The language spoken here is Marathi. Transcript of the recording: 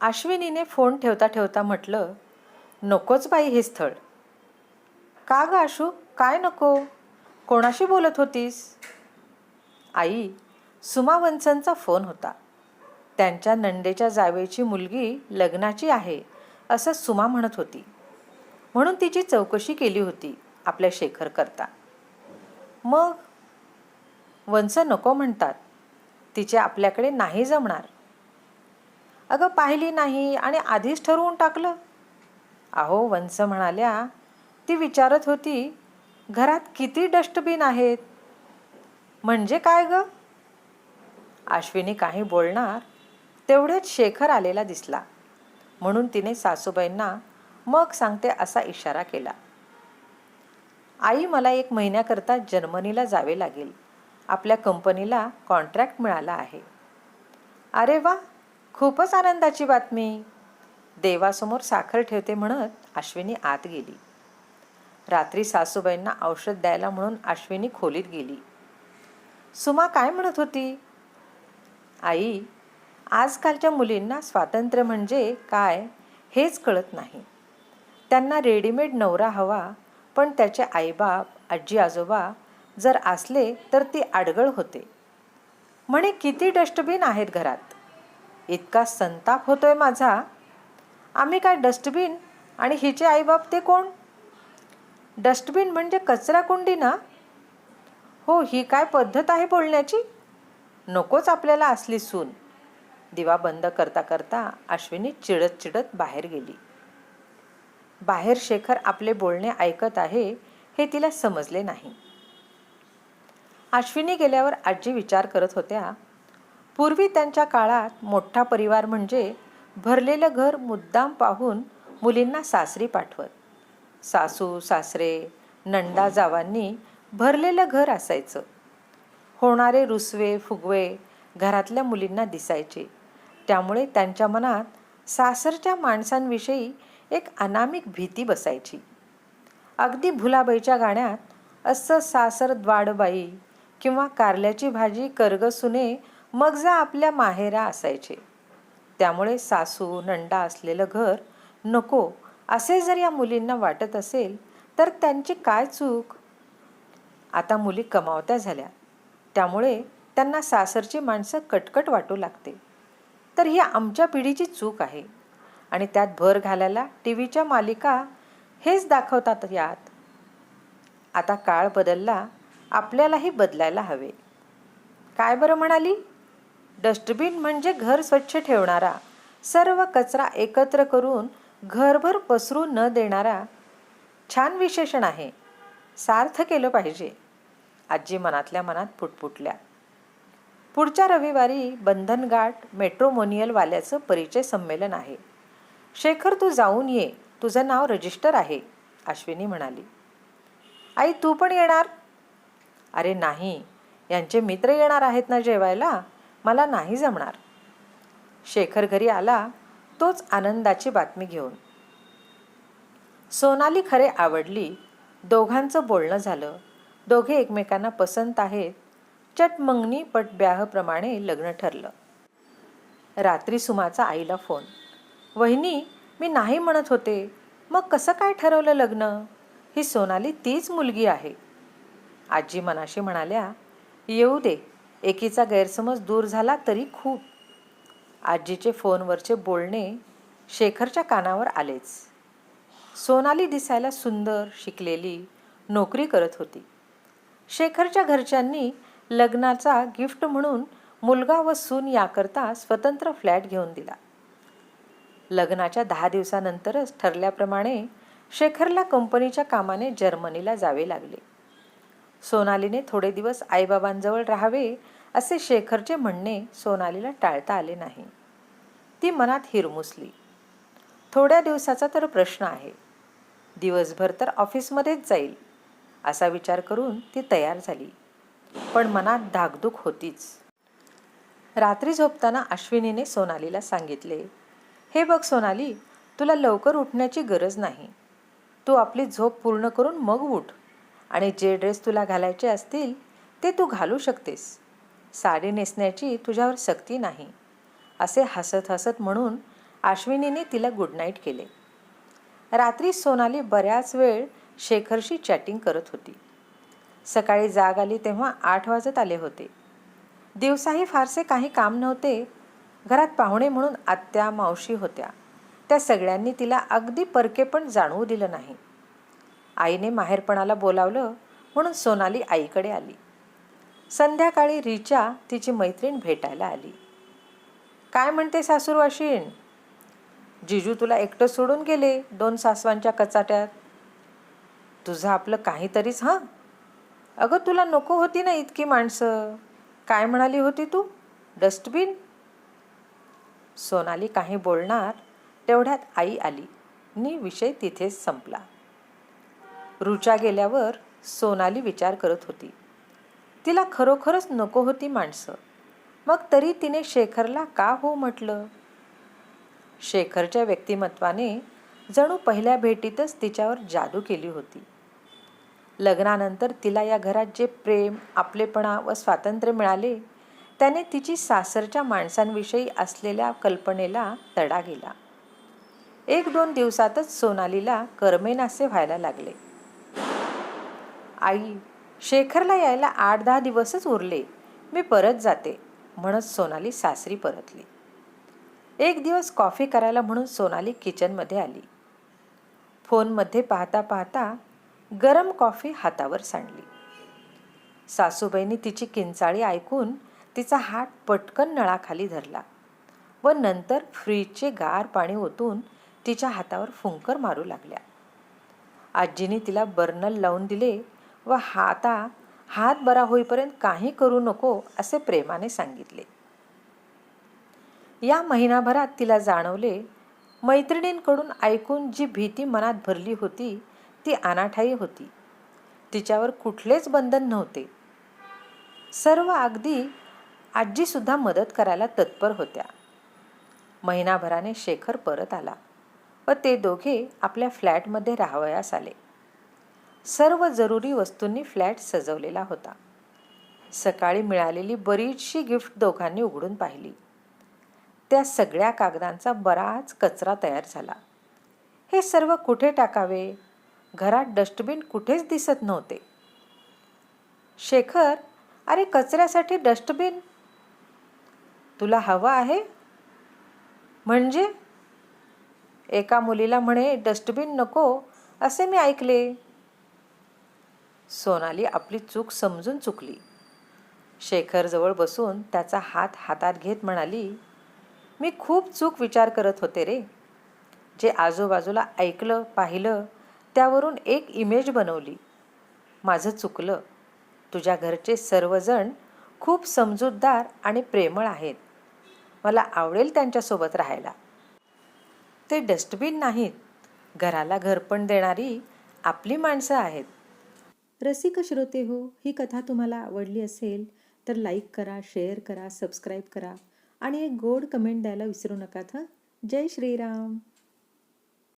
अश्विनीने फोन ठेवता ठेवता म्हटलं नकोच बाई हे स्थळ. का ग आशू? काय नको? कोणाशी बोलत होतीस? आई सुमा वंचनचा फोन होता. त्यांच्या नंडेच्या जावेची मुलगी लग्नाची आहे असं सुमा म्हणत होती. म्हणून तिची चौकशी केली होती आपल्या शेखर करता. मग? वंच नको म्हणतात. तिचे आपल्याकडे नाही जमणार. अगं पाहिली नाही आणि आधीच ठरवून टाकलं. अहो वंस म्हणाल्या ती विचारत होती घरात किती डस्टबिन आहेत? म्हणजे काय ग? अश्विनी काही बोलणार तेवढ्यात शेखर आलेला दिसला. म्हणून तिने सासूबाईंना मग सांगते असा इशारा केला. आई मला एक महिन्याकरता जर्मनीला जावे लागेल. आपल्या कंपनीला कॉन्ट्रॅक्ट मिळाला आहे. अरे वा! खूपच आनंदाची बातमी. देवासमोर साखर ठेवते म्हणत अश्विनी आत गेली. रात्री सासूबाईंना औषध द्यायला म्हणून अश्विनी खोलीत गेली. सुमा काय म्हणत होती? आई आजकालच्या मुलींना स्वातंत्र्य म्हणजे काय हेच कळत नाही. त्यांना रेडीमेड नवरा हवा पण त्याचे आईबाप आजी आजोबा जर असले तर ती आडगळ होते. म्हणे किती डस्टबिन आहेत घरात? इतका संताप होतोय माझा. आम्ही काय डस्टबिन आणि हिचे आईबाप ते कोण? डस्टबिन म्हणजे कचरा कुंडी ना? हो ही काय पद्धत आहे बोलण्याची? नकोच आपल्याला असली सून. दिवा बंद करता करता अश्विनी चिडत चिडत बाहेर गेली. बाहेर शेखर आपले बोलणे ऐकत आहे हे तिला समजले नाही. अश्विनी गेल्यावर आजी विचार करत होत्या पूर्वी त्यांच्या काळात मोठा परिवार म्हणजे भरलेलं घर मुद्दाम पाहून मुलींना सासरी पाठवत. सासू सासरे नंदा जावांनी भरलेलं घर असायचं. होणारे रुसवे फुगवे घरातल्या मुलींना दिसायचे. त्यामुळे त्यांच्या मनात सासरच्या माणसांविषयी एक अनामिक भीती बसायची. अगदी भुलाबाईच्या गाण्यात असं सासर द्वाडबाई किंवा कारल्याची भाजी करगसुने मग जा आपल्या माहेरा असायचे. त्यामुळे सासू नंडा असलेलं घर नको असे जर या मुलींना वाटत असेल तर त्यांची काय चूक? आता मुली कमावत्या झाल्या. त्यामुळे त्यांना सासरची माणसं कटकट वाटू लागते. तर ही आमच्या पिढीची चूक आहे. आणि त्यात भर घालायला टी व्हीच्या मालिका हेच दाखवतात यात. आता काळ बदलला आपल्यालाही बदलायला हवे. काय बरं म्हणाली? डस्टबिन म्हणजे घर स्वच्छ ठेवणारा. सर्व कचरा एकत्र करून घरभर पसरू न देणारा छान विशेषण आहे. सार्थ केलं पाहिजे. आजी मनातल्या मनात पुटपुटल्या. पुढच्या रविवारी बंधनघाट मेट्रोमोनियलवाल्याचं परिचय संमेलन आहे. शेखर तू जाऊन ये. तुझं नाव रजिस्टर आहे अश्विनी म्हणाली. आई तू पण येणार? अरे नाही. यांचे मित्र येणार आहेत ना जेवायला? मला नाही जमणार. शेखर घरी आला तोच आनंदाची बातमी घेऊन. सोनाली खरे आवडली दोघांचं बोलणं झालं. दोघे एकमेकांना पसंत आहेत चट मंगनी पट ब्याहप्रमाणे लग्न ठरलं. रात्री सुमाचा आईला फोन. वहिनी मी नाही म्हणत होते. मग कसं काय ठरवलं लग्न? ही सोनाली तीच मुलगी आहे. आजी मनाशी म्हणाल्या येऊ दे. एकीचा गैरसमज दूर झाला तरी खूप. आजीचे फोनवरचे बोलणे शेखरच्या कानावर आलेच. सोनाली दिसायला सुंदर शिकलेली नोकरी करत होती. शेखरच्या घरच्यांनी लग्नाचा गिफ्ट म्हणून मुलगा व सून याकरता स्वतंत्र फ्लॅट घेऊन दिला. लग्नाच्या दहा दिवसानंतरच ठरल्याप्रमाणे शेखरला कंपनीच्या कामाने जर्मनीला जावे लागले. सोनालीने थोडे दिवस आईबाबांजवळ राहावे असे शेखरचे म्हणणे सोनालीला टाळता आले नाही. ती मनात हिरमुसली. थोड्या दिवसाचा तर प्रश्न आहे. दिवसभर तर ऑफिसमध्येच जाईल असा विचार करून ती तयार झाली. पण मनात धाकधूक होतीच. रात्री झोपताना अश्विनीने सोनालीला सांगितले हे बघ सोनाली तुला लवकर उठण्याची गरज नाही. तू आपली झोप पूर्ण करून मग उठ. आणि जे ड्रेस तुला घालायचे असतील ते तू घालू शकतेस. साडी नेसण्याची तुझ्यावर सक्ती नाही. असे हसत हसत म्हणून आश्विनीने तिला गुड नाईट केले. रात्री सोनाली बऱ्याच वेळ शेखरशी चॅटिंग करत होती. सकाळी जाग आली तेव्हा आठ वाजत आले होते. दिवसाही फारसे काही काम नव्हते. घरात पाहुणे म्हणून आत्या मावशी होत्या. त्या सगळ्यांनी तिला अगदी परके पण जाणवू दिलं नाही. आईने माहेरपणाला बोलावलं म्हणून सोनाली आईकडे आली. संध्याकाळी रिचा तिची मैत्रीण भेटायला आली. काय म्हणते सासूरवाशीण जिजू तुला एकटं सोडून गेले दोन सासवांच्या कचाट्यात. तुझं आपलं काहीतरीच हां? अगं तुला नको होती ना इतकी माणसं. काय म्हणाली होती तू? डस्टबिन? सोनाली काही बोलणार तेवढ्यात आई आली. नि विषय तिथेच संपला. रुचा गेल्यावर सोनाली विचार करत होती. तिला खरोखरच नको होती माणसं. मग तरी तिने शेखरला का हो म्हटलं? शेखरच्या व्यक्तिमत्वाने जणू पहिल्या भेटीतच तिच्यावर जादू केली होती. लग्नानंतर तिला या घरात जे प्रेम आपलेपणा व स्वातंत्र्य मिळाले त्याने तिची सासरच्या माणसांविषयी असलेल्या कल्पनेला तडा गेला. एक दोन दिवसातच सोनालीला करमेनासे व्हायला लागले. आई शेखरला यायला आठ दहा दिवसच उरले. मी परत जाते म्हणत सोनाली सासरी परतली. एक दिवस कॉफी करायला म्हणून सोनाली किचनमध्ये आली. फोनमध्ये पाहता पाहता गरम कॉफी हातावर सांडली. सासूबाईंनी तिची किंचाळी ऐकून तिचा हात पटकन नळाखाली धरला व नंतर फ्रीजचे गार पाणी ओतून तिच्या हातावर फुंकर मारू लागल्या. आजीने तिला बर्नल लावून दिले व हाता हात बरा होईपर्यंत काही करू नको असे प्रेमाने सांगितले. या महिनाभरात तिला जाणवले मैत्रिणींकडून ऐकून जी भीती मनात भरली होती ती अनाठाई होती. तिच्यावर कुठलेच बंधन नव्हते. सर्व अगदी आजीसुद्धा मदत करायला तत्पर होत्या. महिनाभराने शेखर परत आला व ते दोघे आपल्या फ्लॅटमध्ये राहावयास आले. सर्व जरुरी वस्तूंनी फ्लॅट सजवलेला होता. सकाळी मिळालेली बरीचशी गिफ्ट दोघांनी उघडून पाहिली. त्या सगळ्या कागदांचा बराच कचरा तयार झाला. हे सर्व कुठे टाकावे? घरात डस्टबिन कुठेच दिसत नव्हते. शेखर अरे कचऱ्यासाठी डस्टबिन? तुला हवं आहे? म्हणजे? एका मुलीला म्हणे डस्टबिन नको असे मी ऐकले. सोनाली आपली चूक समजून चुकली. शेखरजवळ बसून त्याचा हात हातात घेत म्हणाली मी खूप चूक विचार करत होते रे. जे आजूबाजूला ऐकलं पाहिलं त्यावरून एक इमेज बनवली. माझं चुकलं. तुझ्या घरचे सर्वजण खूप समजूतदार आणि प्रेमळ आहेत. मला आवडेल त्यांच्यासोबत राहायला. ते डस्टबिन नाहीत. घराला घरपण देणारी आपली माणसं आहेत. रसिक श्रोते हो ही कथा तुम्हाला आवडली असेल तर लाईक करा शेअर करा सबस्क्राईब करा आणि एक गोड कमेंट द्यायला विसरू नका हं जय श्रीराम.